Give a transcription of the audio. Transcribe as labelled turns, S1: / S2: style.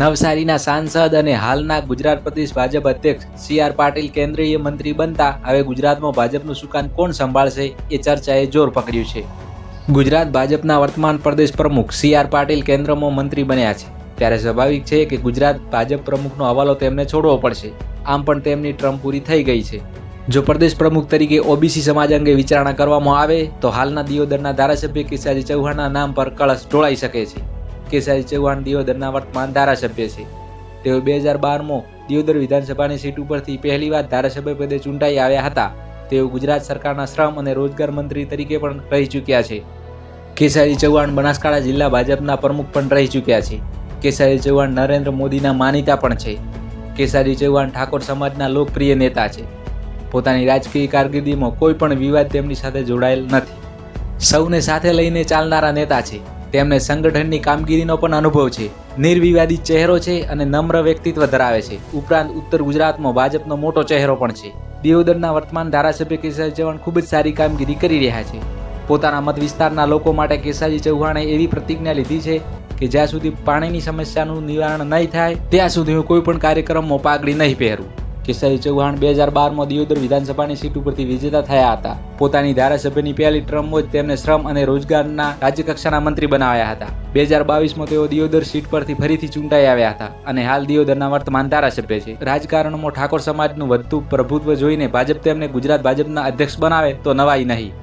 S1: નવસારીના સાંસદ અને હાલના ગુજરાત પ્રદેશ ભાજપ અધ્યક્ષ સી આર પાટીલ કેન્દ્રીય મંત્રી બનતા હવે ગુજરાતમાં ભાજપનું સુકાન કોણ સંભાળશે એ ચર્ચાએ જોર પકડ્યું છે. ગુજરાત ભાજપના વર્તમાન પ્રદેશ પ્રમુખ સી આર પાટીલ કેન્દ્રમાં મંત્રી બન્યા છે. ત્યારે સ્વાભાવિક છે કે ગુજરાત ભાજપ પ્રમુખનો હવાલો તેમને છોડવો પડશે. આમ પણ તેમની ટ્રમ્પ પૂરી થઈ ગઈ છે. જો પ્રદેશ પ્રમુખ તરીકે ઓબીસી સમાજ અંગે વિચારણા કરવામાં આવે, તો હાલના દિયોદરના ધારાસભ્ય કેસાજી ચૌહાણના નામ પર કળશ ઢોળાઈ શકે છે. કેસાજી ચૌહાણ દિયોદરના વર્તમાન ધારાસભ્ય છે. તેઓ બે હજાર બારમાં દિયોદર વિધાનસભાની સીટ ઉપરથી પહેલીવાર ધારાસભ્ય પદે ચૂંટાઈ આવ્યા હતા. તેઓ ગુજરાત સરકારના શ્રમ અને રોજગાર મંત્રી તરીકે પણ રહી ચૂક્યા છે. કેસારી ચૌહાણ બનાસકાંઠા જિલ્લા ભાજપના પ્રમુખ પણ રહી ચૂક્યા છે. કેસારી ચૌહાણ નરેન્દ્ર મોદીના માનીતા પણ છે. કેસારી ચૌહાણ ઠાકોર સમાજના લોકપ્રિય નેતા છે. પોતાની રાજકીય કારકિર્દીમાં કોઈ પણ વિવાદ તેમની સાથે જોડાયેલ નથી. સૌને સાથે લઈને ચાલનારા નેતા છે. તેમને સંગઠનની કામગીરીનો પણ અનુભવ છે. નિર્વિવાદિત ચહેરો છે અને નમ્ર વ્યક્તિત્વ ધરાવે છે. ઉપરાંત ઉત્તર ગુજરાતમાં ભાજપનો મોટો ચહેરો પણ છે. દેવદરના વર્તમાન ધારાસભ્ય કેસારી ચૌહાણ ખૂબ જ સારી કામગીરી કરી રહ્યા છે. પોતાના મત વિસ્તારના લોકો માટે કેસાજી ચૌહાણે એવી પ્રતિજ્ઞા લીધી છે કે જ્યાં સુધી પાણીની સમસ્યાનું નિવારણ નહીં થાય, ત્યાં સુધી હું કોઈ પણ કાર્યક્રમમાં પાઘડી નહીં પહેરું. કેસારી ચૌહાણ બે હજાર બારમાં દિયોદર વિધાનસભાની સીટ ઉપરથી વિજેતા થયા હતા. પોતાની ધારાસભ્યની પહેલી ટ્રમ્પો જ તેમને શ્રમ અને રોજગારના રાજ્યકક્ષાના મંત્રી બનાવ્યા હતા. બે હજાર બાવીસમાં તેઓ દિયોદર સીટ પરથી ફરીથી ચૂંટાઈ આવ્યા હતા અને હાલ દિયોદરના વર્તમાન ધારાસભ્ય છે. રાજકારણમાં ઠાકોર સમાજનું વધતું પ્રભુત્વ જોઈને ભાજપ તેમને ગુજરાત ભાજપના અધ્યક્ષ બનાવે તો નવાઈ નહીં.